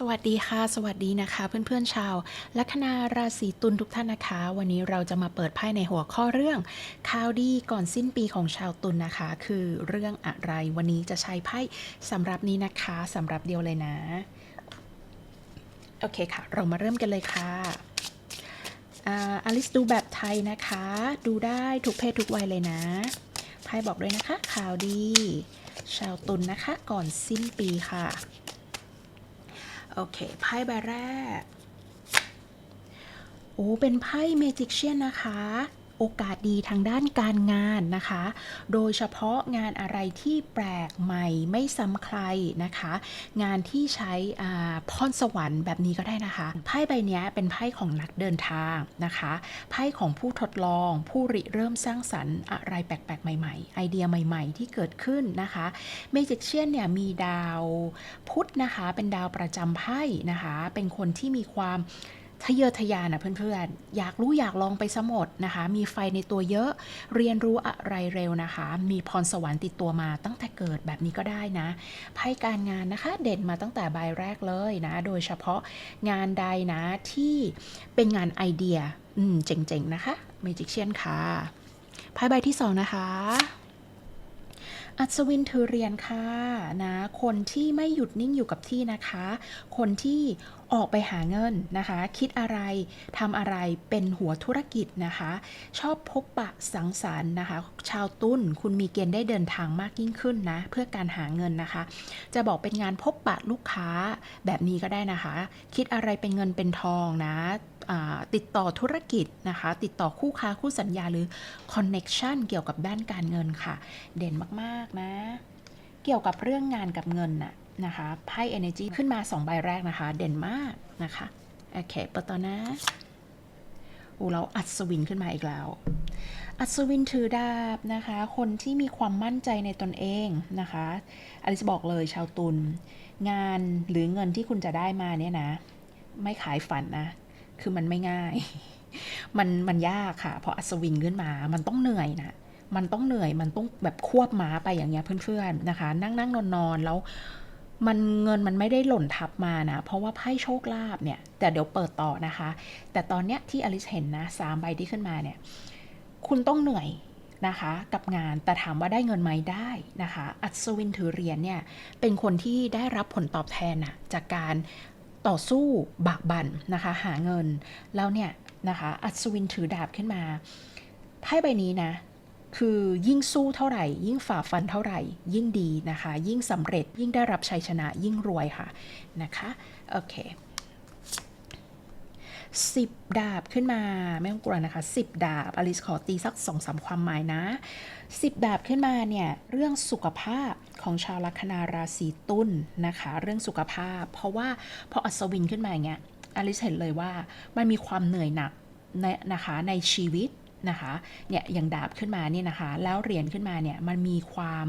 สวัสดีค่ะ สวัสดีนะคะ เพื่อนๆชาว ลัคนาราศีตุลทุกท่านนะคะ วันนี้เราจะมาเปิดไพ่ในหัวข้อเรื่องข่าวดีก่อนสิ้นปีของชาวตุลนะคะ คือเรื่องอะไรวันนี้จะใช้ไพ่สำหรับนี้นะคะสำหรับเดียวเลยนะ โอเคค่ะ เรามาเริ่มกันเลยค่ะอลิสดูแบบไทยนะคะ ดูได้ทุกเพศทุกวัยเลยนะไพ่บอกด้วยนะคะข่าวดี ชาวตุลนะคะ ก่อนสิ้นปีค่ะ โอเค ไพ่ใบแรก โอ้ เป็นไพ่เมจิกเชียนนะคะ โอกาสดีทางด้านการงานนะคะ โดยเฉพาะงานอะไรที่แปลกใหม่ไม่ซ้ำใครนะคะ งานที่ใช้พรสวรรค์แบบนี้ก็ได้นะคะไพ่ใบนี้เป็นไพ่ของนักเดินทางนะคะไพ่ของผู้ทดลอง ผู้ริเริ่มสร้างสรรค์อะไรแปลกๆ ใหม่ๆ ไอเดียใหม่ๆ ที่เกิดขึ้นนะคะเมจิกเชียนเนี่ยมีดาวพุธนะคะ เป็นดาวประจำไพ่นะคะ เป็นคนที่มีความ ทะเยอทะยานนะเพื่อนๆ อยากรู้อยากลองไปสมดนะคะ มีไฟในตัวเยอะเรียนรู้อะไรเร็วนะคะ มีพรสวรรค์ติดตัวมาตั้งแต่เกิดแบบนี้ก็ได้นะไพ่การงานนะคะเด่นมาตั้งแต่ใบแรกเลยนะ โดยเฉพาะงานใดนะที่เป็นงานไอเดีย อืมเจ๋งๆนะคะเมจิกเชียนค่ะไพ่ใบที่สองนะคะ อัศวินถือเรียญค่ะนะ คนที่ไม่หยุดนิ่งอยู่กับที่นะคะ คนที่ออกไปหาเงินนะคะ คิดอะไรทำอะไรเป็นหัวธุรกิจนะคะ ชอบพบปะสังสรรค์นะคะ ชาวตุ้นคุณมีเกณฑ์ได้เดินทางมากยิ่งขึ้นนะ เพื่อการหาเงินนะคะ จะบอกเป็นงานพบปะลูกค้าแบบนี้ก็ได้นะคะ คิดอะไรเป็นเงินเป็นทองนะ ติดต่อธุรกิจนะคะ ติดต่อคู่ค้าคู่สัญญาหรือคอนเน็ชันเกี่ยวกับด้านการเงินค่ะ เด่นมากๆนะ เกี่ยวกับเรื่องงานกับเงินน่ะนะคะไพ่ energy ขึ้นมา 2 ใบแรกนะคะ เด่นมากนะคะ โอเคเปิดต่อนะอูเราอัศวินขึ้นมาอีกแล้ว อัศวินถือดาบนะคะ คนที่มีความมั่นใจในตนเองนะคะอลิซบอกเลยชาวตุลงานหรือเงินที่คุณจะได้มาเนี่ยนะ ไม่ขายฝันนะ คือมันไม่ง่าย มันมันยากค่ะ พออัศวินขึ้นมา มันต้องเหนื่อยนะมันต้องเหนื่อย มันต้องแบบควบม้าไปอย่างเงี้ยเพื่อนๆนะคะ นั่งนั่งนอนนอนแล้วมันเงินมันไม่ได้หล่นทับมานะ เพราะว่าไพ่โชคลาภเนี่ย แต่เดี๋ยวเปิดต่อนะคะ แต่ตอนเนี้ยที่อลิซเห็นนะสามใบที่ขึ้นมาเนี่ย คุณต้องเหนื่อยนะคะ กับงานแต่ถามว่าได้เงินไหมได้นะคะ อัศวินถือเหรียญเนี่ย เป็นคนที่ได้รับผลตอบแทนนะจากการ ต่อสู้บากบั่นนะคะ หาเงินแล้วเนี่ยนะคะอัศวินถือดาบขึ้นมาไพ่ใบนี้นะคือยิ่งสู้เท่าไหร่ ยิ่งฝ่าฟันเท่าไหร่ ยิ่งดีนะคะ ยิ่งสำเร็จยิ่งได้รับชัยชนะยิ่งรวยค่ะนะคะโอเค สิบดาบขึ้นมา ไม่ต้องกลัวนะคะสิบดาบอลิสขอตีสักสองสามความหมายนะสิบดาบขึ้นมาเนี่ย เรื่องสุขภาพของชาวลัคนาราศีตุลนนะคะ เรื่องสุขภาพ เพราะว่าพออัศวินขึ้นมาอย่างเงี้ยอลิสเห็นเลยว่ามันมีความเหนื่อยหนักในนะคะในชีวิต นะคะเนี่ยอย่างดาบขึ้นมาเนี่ยนะคะ แล้วเหรียญขึ้นมาเนี่ยมันมีความ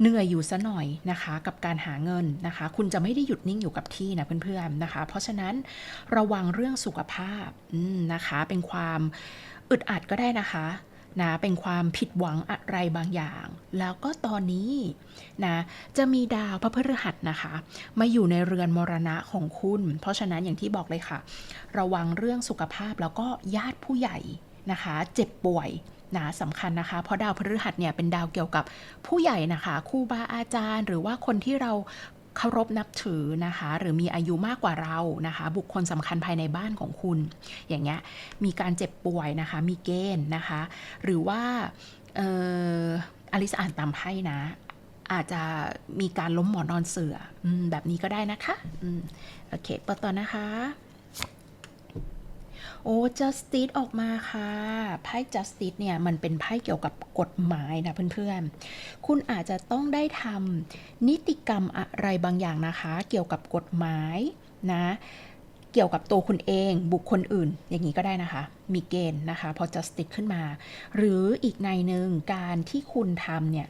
เหนื่อยอยู่ซะหน่อยนะคะ กับการหาเงินนะคะ คุณจะไม่ได้หยุดนิ่งอยู่กับที่นะเพื่อนๆนะคะ เพราะฉะนั้นระวังเรื่องสุขภาพนะคะ เป็นความอึดอัดก็ได้นะคะนะเป็นความผิดหวังอะไรบางอย่าง แล้วก็ตอนนี้นะจะมีดาวพระพฤหัสนะคะ มาอยู่ในเรือนมรณะของคุณ เพราะฉะนั้นอย่างที่บอกเลยค่ะ ระวังเรื่องสุขภาพแล้วก็ญาติผู้ใหญ่ นะคะ เจ็บป่วยนะสำคัญนะคะ เพราะดาวพฤหัสเนี่ยเป็นดาวเกี่ยวกับผู้ใหญ่นะคะครูบาอาจารย์ หรือว่าคนที่เราเคารพนับถือนะคะ หรือมีอายุมากกว่าเรานะคะ บุคคลสำคัญภายในบ้านของคุณ อย่างเงี้ยมีการเจ็บป่วยนะคะ มีเกณฑ์นะคะ หรือว่าเอออลิสอ่านตามไพ่นะ อาจจะมีการล้มหมอนนอนเสืออแบบนี้ก็ได้นะคะอโอเคเปิดต่อนะคะ โอ้ justice ออกมาค่ะไพ่ justice เนี่ย มันเป็นไพ่เกี่ยวกับกฎหมายนะเพื่อนๆ คุณอาจจะต้องได้ทำนิติกรรมอะไรบางอย่างนะคะ เกี่ยวกับกฎหมายนะ เกี่ยวกับตัวคุณเองบุคคลอื่น อย่างนี้ก็ได้นะคะ มีเกณฑ์นะคะ พอ justice ขึ้นมา หรืออีกในหนึ่งการที่คุณทำเนี่ย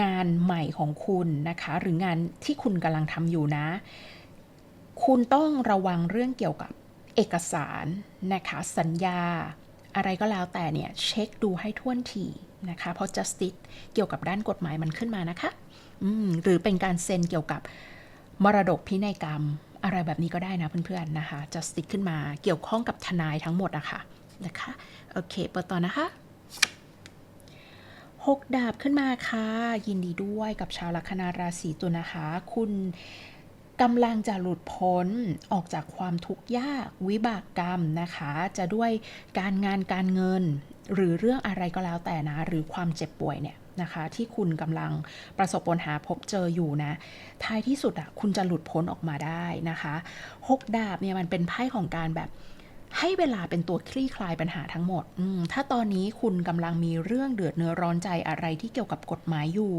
งานใหม่ของคุณนะคะ หรืองานที่คุณกำลังทำอยู่นะ คุณต้องระวังเรื่องเกี่ยวกับ เอกสารนะคะสัญญา อะไรก็แล้วแต่เนี่ย เช็คดูให้ท่วนทีนะคะ เพราะ justice เกี่ยวกับด้านกฎหมายมันขึ้นมานะคะหรือเป็นการเซ็นเกี่ยวกับมรดกพินัยกรรม อะไรแบบนี้ก็ได้นะเพื่อนๆนะคะจะสติ๊กขึ้นมาเกี่ยวข้องกับทนายทั้งหมดอะค่ะนะคะโอเคเปิดต่อนะคะหกดาบขึ้นมาค่ะ ยินดีด้วยกับชาวลัคนาราศีตุลนะคะ คุณ กำลังจะหลุดพ้นออกจากความทุกข์ยากวิบากกรรมนะคะ จะด้วยการงานการเงิน หรือเรื่องอะไรก็แล้วแต่นะ หรือความเจ็บป่วยเนี่ยนะคะที่คุณกำลังประสบปัญหาพบเจออยู่นะ ท้ายที่สุดอะคุณจะหลุดพ้นออกมาได้นะคะหกดาบเนี่ยมันเป็นไพ่ของการแบบให้เวลาเป็นตัวคลี่คลายปัญหาทั้งหมดอมถ้าตอนนี้คุณกำลังมีเรื่องเดือดเนื้อร้อนใจอะไรที่เกี่ยวกับกฎหมายอยู่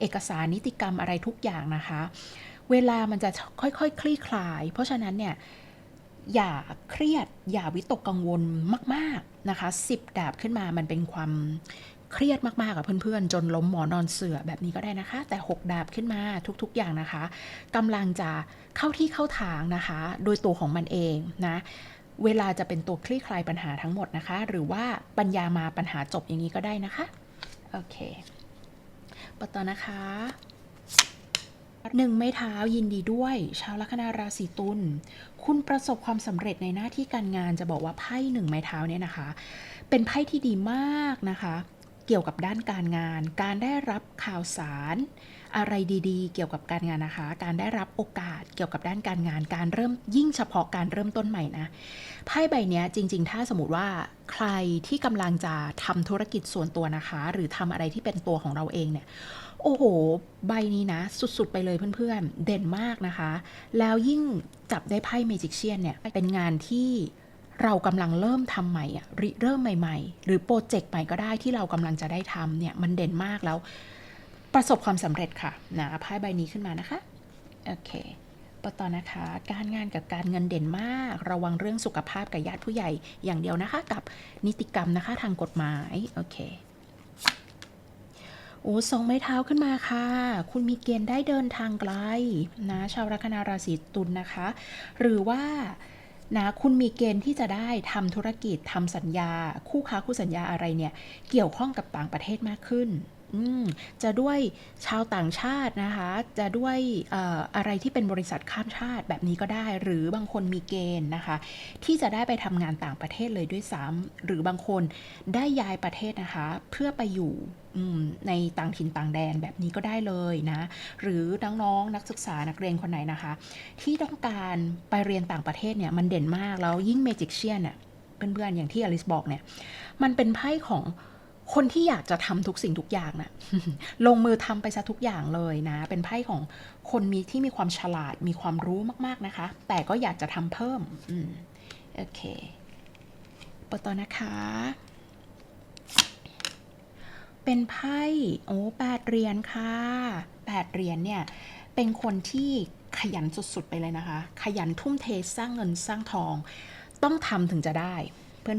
เอกสารนิติกรรมอะไรทุกอย่างนะคะ เวลามันจะค่อยๆคคลี่คลาย เพราะฉะนั้นเนี่ยอย่าเครียดอย่าวิตกกังวลมาก ๆนะคะสิบดาบขึ้นมามันเป็นความเครียดมากๆกับเพื่อนๆ จนล้มหมอนอนเสือแบบนี้ก็ได้นะคะ แต่ 6 ดาบขึ้นมาทุกๆอย่างนะคะกำลังจะเข้าที่เข้าทางนะคะ โดยตัวของมันเองนะเวลาจะเป็นตัวคลี่คลายปัญหาทั้งหมดนะคะ หรือว่าปัญญามาปัญหาจบอย่างนี้ก็ได้นะคะ โอเคปต่อนะคะ หนึ่งไม้เท้ายินดีด้วย ชาวลัคนาราศีตุลคุณประสบความสำเร็จในหน้าที่การงานจะบอกว่าไพ่หนึ่งไม้เท้าเนี่ยนะคะ เป็นไพ่ที่ดีมากนะคะ เกี่ยวกับด้านการงาน การได้รับข่าวสาร อะไรดีๆ เกี่ยวกับการงานนะคะ การได้รับโอกาสเกี่ยวกับด้านการงาน การเริ่มยิ่งเฉพาะการเริ่มต้นใหม่นะไพ่ใบนี้จริง ๆ ถ้าสมมติว่าใครที่กำลังจะทำธุรกิจส่วนตัวนะคะ หรือทำอะไรที่เป็นตัวของเราเองเนี่ย โอ้โห ใบนี้นะ สุด ๆ ไปเลยเพื่อน ๆ เด่นมากนะคะ แล้วยิ่งจับได้ไพ่เมจิกเชียนเนี่ย เป็นงานที่เรากำลังเริ่มทำใหม่อะริเริ่มใหม่ ๆ หรือโปรเจกต์ใหม่ก็ได้ที่เรากำลังจะได้ทำเนี่ย มันเด่นมากแล้ว ประสบความสำเร็จค่ะนะไพ่ใบนี้ขึ้นมานะคะ โอเคปตอนะคะ การงานกับการเงินเด่นมาก ระวังเรื่องสุขภาพกับญาติผู้ใหญ่อย่างเดียวนะคะ กับนิติกรรมนะคะทางกฎหมาย โอเค โอ้สองไม้เท้าขึ้นมาค่ะ คุณมีเกณฑ์ได้เดินทางไกลนะชาวลัคนาราศีตุลนะคะ หรือว่านะคุณมีเกณฑ์ที่จะได้ทำธุรกิจทำสัญญา คู่ค้าคู่สัญญาอะไรเนี่ย เกี่ยวข้องกับต่างประเทศมากขึ้น จะด้วยชาวต่างชาตินะคะ จะด้วยอะไรที่เป็นบริษัทข้ามชาติแบบนี้ก็ได้ หรือบางคนมีเกณฑ์นะคะ ที่จะได้ไปทำงานต่างประเทศเลยด้วยซ้ำหรือบางคนได้ย้ายประเทศนะคะ เพื่อไปอยู่ในต่างถิ่นต่างแดนแบบนี้ก็ได้เลยนะ หรือน้องๆนักศึกษานักเรียนคนไหนนะคะ ที่ต้องการไปเรียนต่างประเทศเนี่ยมันเด่นมากแล้วยิ่งเมจิกเชียนเนี่ยเพื่อนๆอย่างที่อลิสบอกเนี่ยมันเป็นไพ่ของ คนที่อยากจะทำทุกสิ่งทุกอย่างนะลงมือทำไปซะทุกอย่างเลยนะ เป็นไพ่ของคนมีที่มีความฉลาดมีความรู้มากๆนะคะ แต่ก็อยากจะทำเพิ่มอโอเคเปิดต่อนะคะ เป็นไพ่โอ้แปดเหรียญค่ะแปดเหรียญเนี่ย เป็นคนที่ขยันสุดๆไปเลยนะคะ ขยันทุ่มเทสร้างเงินสร้างทอง ต้องทำถึงจะได้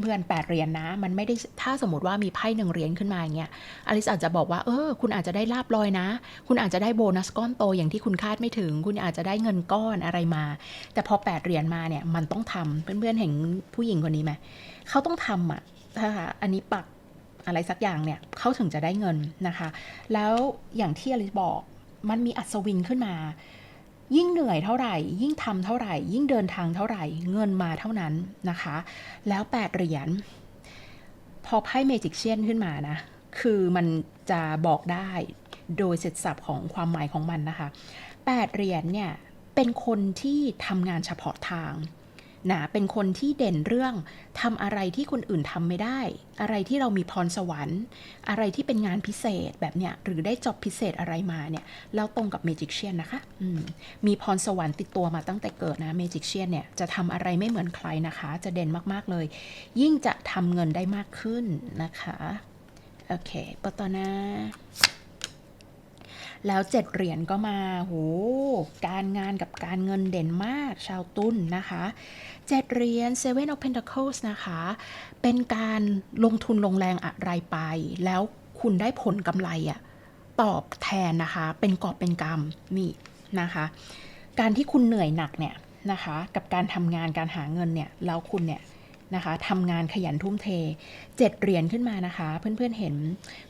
เพื่อนๆแปดเหรียญนะ มันไม่ได้ถ้าสมมติว่ามีไพ่หนึ่งเหรียญขึ้นมาอย่างเงี้ยอลิสอาจจะบอกว่าเออคุณอาจจะได้ลาบลอยนะ คุณอาจจะได้โบนัสก้อนโตอย่างที่คุณคาดไม่ถึง คุณอาจจะได้เงินก้อนอะไรมา แต่พอแปดเหรียญมาเนี่ยมันต้องทำเพื่อนๆเห็นผู้หญิงคนนี้ไหมเขาต้องทำอะนะคะอันนี้ปักอะไรสักอย่างเนี่ยเขาถึงจะได้เงินนะคะ แล้วอย่างที่อลิสบอกมันมีอัศวินขึ้นมา ยิ่งเหนื่อยเท่าไหร่ ยิ่งทำเท่าไหร่ ยิ่งเดินทางเท่าไหร่ เงินมาเท่านั้นนะคะ แล้วแปดเหรียญพอไพ่เมจิกเชียนขึ้นมานะ คือมันจะบอกได้โดยเสร็จสับของความหมายของมันนะคะแปดเหรียญเนี่ยเป็นคนที่ทำงานเฉพาะทาง นะเป็นคนที่เด่นเรื่องทำอะไรที่คนอื่นทำไม่ได้ อะไรที่เรามีพรสวรรค์ อะไรที่เป็นงานพิเศษแบบเนี้ยหรือได้จอบพิเศษอะไรมาเนี่ยแล้วตรงกับเมจิกเชียนนะคะอืมมีพรสวรรค์ติดตัวมาตั้งแต่เกิดนะเมจิกเชียนเนี่ยจะทำอะไรไม่เหมือนใครนะคะ จะเด่นมากๆเลย ยิ่งจะทำเงินได้มากขึ้นนะคะโอเคปต่อน้า แล้วเจ็ดเหรียญก็มาโหการงานกับการเงินเด่นมากชาวตุ้นนะคะเจ็ดเหรียญ Seven of Pentacles นะคะ เป็นการลงทุนลงแรงอะไรไป แล้วคุณได้ผลกำไรอะตอบแทนนะคะ เป็นกอบเป็นกำนี่นะคะ การที่คุณเหนื่อยหนักเนี่ยนะคะ กับการทำงานการหาเงินเนี่ยแล้วคุณเนี่ยนะคะทำงานขยันทุ่มเทเจ็ดเหรียญขึ้นมานะคะ เพื่อนๆเห็น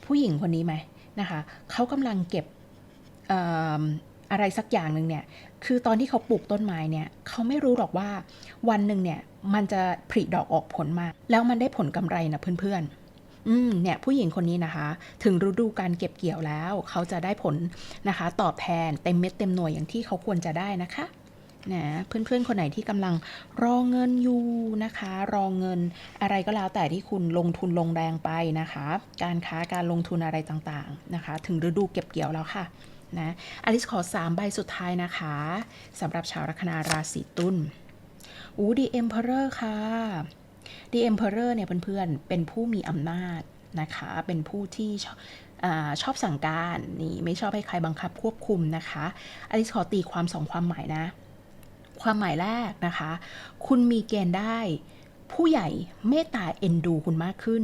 ผู้หญิงคนนี้ไหมนะคะเขากำลังเก็บ อะไรสักอย่างหนึ่งเนี่ย คือตอนที่เขาปลูกต้นไม้เนี่ย เขาไม่รู้หรอกว่าวันหนึ่งเนี่ย มันจะผลิดอกออกผลมา แล้วมันได้ผลกำไรนะเพื่อนๆ อืม เนี่ยผู้หญิงคนนี้นะคะ ถึงฤดูการเก็บเกี่ยวแล้ว เขาจะได้ผลนะคะ ตอบแทนเต็มเม็ดเต็มหน่วยอย่างที่เขาควรจะได้นะคะนะเพื่อนๆ คนไหนที่กำลังรอเงินอยู่นะคะ รอเงินอะไรก็แล้วแต่ที่คุณลงทุนลงแรงไปนะคะ การค้าการลงทุนอะไรต่างๆนะคะ ถึงฤดูเก็บเกี่ยวแล้วค่ะ นะอลิสขอ 3 ใบสุดท้ายนะคะสำหรับชาวลัคนาราศีตุลอูดีเอ็มเพอร์ค่ะดีเอ็มเพอร์เนี่ยเพื่อนๆ เป็นผู้มีอำนาจนะคะ เป็นผู้ที่ชอบชอบสั่งการนี่ไม่ชอบให้ใครบังคับควบคุมนะคะอลิสขอตีความสองความหมายนะ ความหมายแรกนะคะ คุณมีเกณฑ์ได้ ผู้ใหญ่เมตตาเอ็นดูคุณมากขึ้น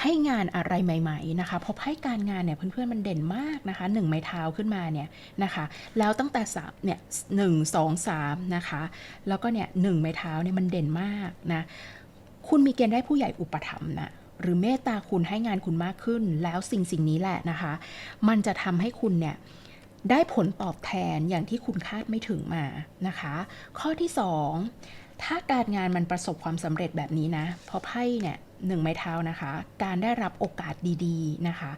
ให้งานอะไรใหม่ ๆนะคะเพราะไพ่การงานเนี่ยเพื่อนๆมันเด่นมากนะคะหนึ่งไม้เท้าขึ้นมาเนี่ยนะคะแล้วตั้งแต่สามเนี่ยหนึ่งสองสามนะคะแล้วก็เนี่ยหนึ่งไม้เท้าเนี่ยมันเด่นมากนะคุณมีเกณฑ์ได้ผู้ใหญ่อุปถัมภ์นะหรือเมตตาคุณให้งานคุณมากขึ้น แล้วสิ่งสิ่งนี้แหละนะคะ มันจะทำให้คุณเนี่ยได้ผลตอบแทนอย่างที่คุณคาดไม่ถึงมานะคะ ข้อที่ 2 ถ้าการงานมันประสบความสำเร็จแบบนี้นะเพราะไพ่เนี่ยหนึ่งไม้เท้านะคะ การได้รับโอกาสดีๆนะคะ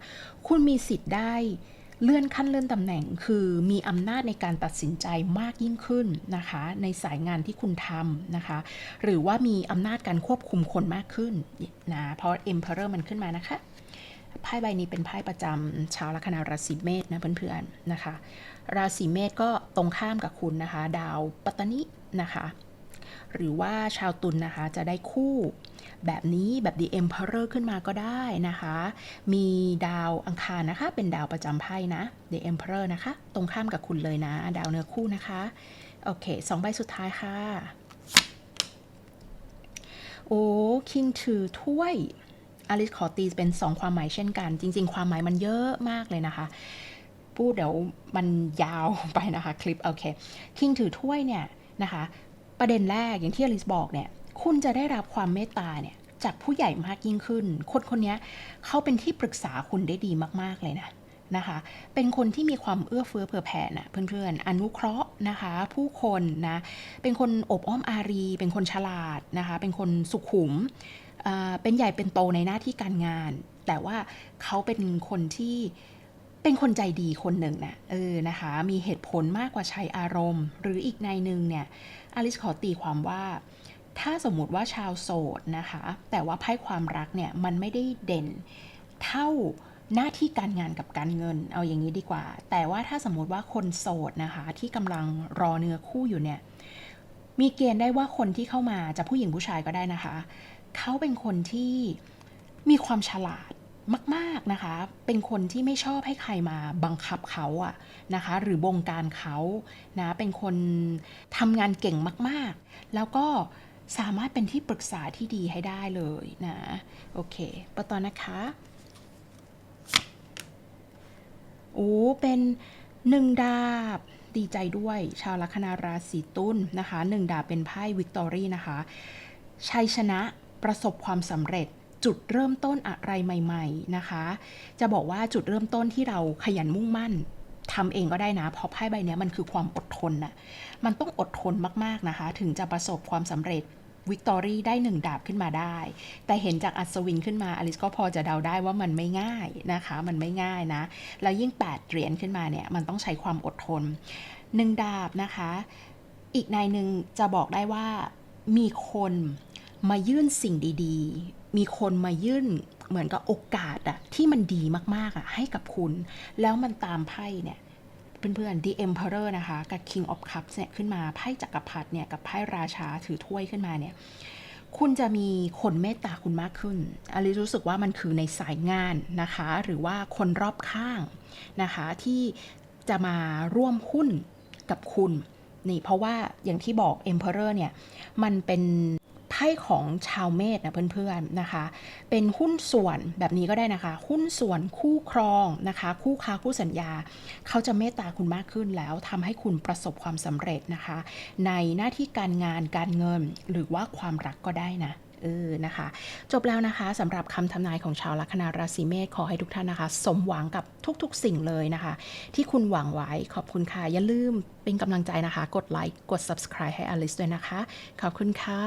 คุณมีสิทธิ์ได้เลื่อนขั้นเลื่อนตำแหน่งคือมีอำนาจในการตัดสินใจมากยิ่งขึ้นนะคะ ในสายงานที่คุณทำนะคะ หรือว่ามีอำนาจการควบคุมคนมากขึ้นนะเพราะ Emperor มันขึ้นมานะคะไพ่ใบนี้เป็นไพ่ประจำชาวลัคนาราศีเมษนะเพื่อนๆนะคะ ราศีเมษก็ตรงข้ามกับคุณนะคะ ดาวปัตตนินะคะ หรือว่าชาวตุลนนะคะจะได้คู่แบบนี้แบบ The Emperor ขึ้นมาก็ได้นะคะ มีดาวอังคารนะคะ เป็นดาวประจำไพ่นะ The Emperor นะคะ ตรงข้ามกับคุณเลยนะ ดาวเนื้อคู่นะคะ โอเคสองใบสุดท้ายค่ะ โอ้คิงถือถ้วยอลิสขอตีเป็น 2 ความหมายเช่นกัน จริง ๆ ความหมายมันเยอะมากเลยนะคะพูดเดี๋ยวมันยาวไปนะคะคลิป โอเคคิงถือถ้วยเนี่ยนะคะ ประเด็นแรกอย่างที่อลิสบอกเนี่ยคุณจะได้รับความเมตตาเนี่ยจากผู้ใหญ่มากยิ่งขึ้น คนคนนี้เขาเป็นที่ปรึกษาคุณได้ดีมาก ๆ เลยนะนะคะ เป็นคนที่มีความเอื้อเฟื้อเผื่อแผ่นะเพื่อนๆ อนุเคราะห์นะคะ ผู้คนนะ เป็นคนอบอ้อมอารี เป็นคนฉลาดนะคะ เป็นคนสุขุม เป็นใหญ่เป็นโตในหน้าที่การงาน แต่ว่าเขาเป็นคนที่ เป็นคนใจดีคนหนึ่งนะเออนะคะ มีเหตุผลมากกว่าใช้อารมณ์ หรืออีกในหนึ่งเนี่ยอลิสขอตีความว่า ถ้าสมมุติว่าชาวโสดนะคะ แต่ว่าไพ่ความรักเนี่ยมันไม่ได้เด่นเท่าหน้าที่การงานกับการเงินเอาอย่างนี้ดีกว่า แต่ว่าถ้าสมมติว่าคนโสดนะคะ ที่กำลังรอเนื้อคู่อยู่เนี่ยมีเกณฑ์ได้ว่าคนที่เข้ามาจะผู้หญิงผู้ชายก็ได้นะคะ เขาเป็นคนที่มีความฉลาด มาก ๆนะคะ เป็นคนที่ไม่ชอบให้ใครมาบังคับเขาอะนะคะ หรือบงการเขานะ เป็นคนทำงานเก่งมาก ๆ แล้วก็สามารถเป็นที่ปรึกษาที่ดีให้ได้เลยนะ โอเคปะตอนนะคะโอ้เป็นหนึ่งดาบดีใจด้วย ชาวลัคนาราศีตุลนนะคะหนึ่งดาบเป็นไพ่วิกตอรี่นะคะ ชัยชนะประสบความสำเร็จ จุดเริ่มต้นอะไรใหม่ ๆนะคะ จะบอกว่าจุดเริ่มต้นที่เราขยันมุ่งมั่นทำเองก็ได้นะ เพราะไพ่ใบนี้มันคือความอดทนน่ะมันต้องอดทนมากๆนะคะ ถึงจะประสบความสำเร็จวิกตอรี่ได้หนึ่งดาบขึ้นมาได้ แต่เห็นจากอัศวินขึ้นมาอลิสก็พอจะเดาได้ว่ามันไม่ง่ายนะคะ มันไม่ง่ายนะ แล้วยิ่ง 8 เหรียญขึ้นมาเนี่ย มันต้องใช้ความอดทนหนึ่งดาบนะคะ อีกในหนึ่งจะบอกได้ว่ามีคนมายื่นสิ่งดี ๆ มีคนมายื่นเหมือนกับโอกาสอะที่มันดีมากๆอะให้กับคุณ แล้วมันตามไพ่เนี่ยเพื่อนๆ The Emperor นะคะ กับ King of Cups เนี่ยขึ้นมาไพ่จักรพรรดิเนี่ยกับไพ่ราชาถือถ้วยขึ้นมาเนี่ยคุณจะมีคนเมตตาคุณมากขึ้นอลิรู้สึกว่ามันคือในสายงานนะคะ หรือว่าคนรอบข้างนะคะ ที่จะมาร่วมหุ้นกับคุณนี่เพราะว่าอย่างที่บอก Emperor เนี่ย มันเป็น ไพ่ของชาวเมษนะเพื่อนๆนะคะ เป็นหุ้นส่วนแบบนี้ก็ได้นะคะ หุ้นส่วนคู่ครองนะคะ คู่ค้าคู่สัญญา เขาจะเมตตาคุณมากขึ้นแล้วทำให้คุณประสบความสำเร็จนะคะ ในหน้าที่การงานการเงินหรือว่าความรักก็ได้นะเออนะคะ จบแล้วนะคะสำหรับคำทำนายของชาวลัคนาราศีเมษขอให้ทุกท่านนะคะ สมหวังกับทุกๆสิ่งเลยนะคะ ที่คุณหวังไว้ขอบคุณค่ะ อย่าลืมเป็นกำลังใจนะคะ กดไลค์กด subscribe ให้อลิสด้วยนะคะ ขอบคุณค่ะ